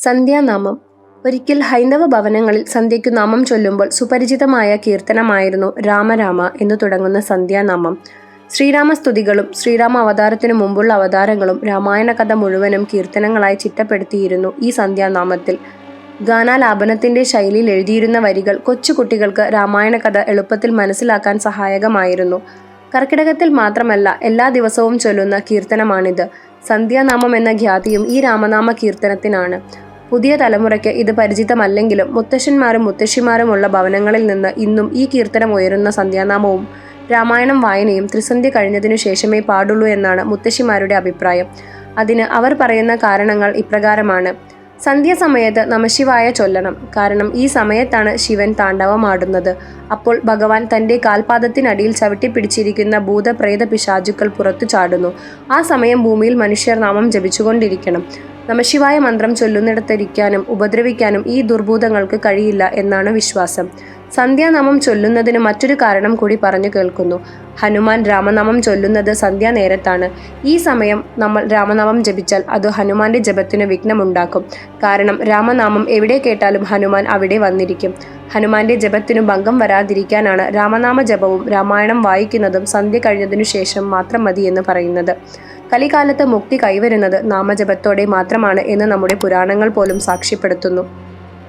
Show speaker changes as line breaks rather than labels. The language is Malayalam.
സന്ധ്യാനാമം. ഒരിക്കൽ ഹൈന്ദവ ഭവനങ്ങളിൽ സന്ധ്യയ്ക്കു നാമം ചൊല്ലുമ്പോൾ സുപരിചിതമായ കീർത്തനമായിരുന്നു രാമരാമ എന്ന് തുടങ്ങുന്ന സന്ധ്യാനാമം. ശ്രീരാമസ്തുതികളും ശ്രീരാമ അവതാരത്തിനു മുമ്പുള്ള അവതാരങ്ങളും രാമായണ കഥ മുഴുവനും കീർത്തനങ്ങളായി ചിട്ടപ്പെടുത്തിയിരുന്നു ഈ സന്ധ്യാനാമത്തിൽ. ഗാനാലാപനത്തിന്റെ ശൈലിയിൽ എഴുതിയിരുന്ന വരികൾ കൊച്ചുകുട്ടികൾക്ക് രാമായണ കഥ എളുപ്പത്തിൽ മനസ്സിലാക്കാൻ സഹായകമായിരുന്നു. കർക്കിടകത്തിൽ മാത്രമല്ല എല്ലാ ദിവസവും ചൊല്ലുന്ന കീർത്തനമാണിത്. സന്ധ്യാനാമം എന്ന ഖ്യാതിയും ഈ രാമനാമ കീർത്തനത്തിനാണ്. പുതിയ തലമുറയ്ക്ക് ഇത് പരിചിതമല്ലെങ്കിലും മുത്തശ്ശന്മാരും മുത്തശ്ശിമാരുമുള്ള ഭവനങ്ങളിൽ നിന്ന് ഇന്നും ഈ കീർത്തനം ഉയരുന്ന സന്ധ്യാനാമവും രാമായണം വായനയും ത്രിസന്ധ്യ കഴിഞ്ഞതിനു ശേഷമേ പാടുള്ളൂ എന്നാണ് മുത്തശ്ശിമാരുടെ അഭിപ്രായം. അതിന് അവർ പറയുന്ന കാരണങ്ങൾ ഇപ്രകാരമാണ്. സന്ധ്യാസമയത്ത് നമശിവായ ചൊല്ലണം. കാരണം ഈ സമയത്താണ് ശിവൻ താണ്ഡവമാടുന്നത്. അപ്പോൾ ഭഗവാൻ തന്റെ കാൽപാദത്തിനടിയിൽ ചവിട്ടിപ്പിടിച്ചിരിക്കുന്ന ഭൂതപ്രേത പിശാചുക്കൾ പുറത്തു ചാടുന്നു. ആ സമയം ഭൂമിയിൽ മനുഷ്യർ നാമം ജപിച്ചുകൊണ്ടിരിക്കണം. നമശിവായ മന്ത്രം ചൊല്ലുന്നിടത്തിരിക്കാനും ഉപദ്രവിക്കാനും ഈ ദുർഭൂതങ്ങൾക്ക് കഴിയില്ല എന്നാണ് വിശ്വാസം. സന്ധ്യാനാമം ചൊല്ലുന്നതിന് മറ്റൊരു കാരണം കൂടി പറഞ്ഞു കേൾക്കുന്നു. ഹനുമാൻ രാമനാമം ചൊല്ലുന്നത് സന്ധ്യാനേരത്താണ്. ഈ സമയം നമ്മൾ രാമനാമം ജപിച്ചാൽ അത് ഹനുമാന്റെ ജപത്തിന് വിഘ്നമുണ്ടാക്കും. കാരണം രാമനാമം എവിടെ കേട്ടാലും ഹനുമാൻ അവിടെ വന്നിരിക്കും. ഹനുമാന്റെ ജപത്തിനു ഭംഗം വരാതിരിക്കാനാണ് രാമനാമ ജപവും രാമായണം വായിക്കുന്നതും സന്ധ്യ കഴിഞ്ഞതിനു ശേഷം മാത്രം മതി എന്ന് പറയുന്നത്. കലികാലത്ത് മുക്തി കൈവരുന്നത് നാമജപത്തോടെ മാത്രമാണ് എന്ന് നമ്മുടെ പുരാണങ്ങൾ പോലും സാക്ഷ്യപ്പെടുത്തുന്നു.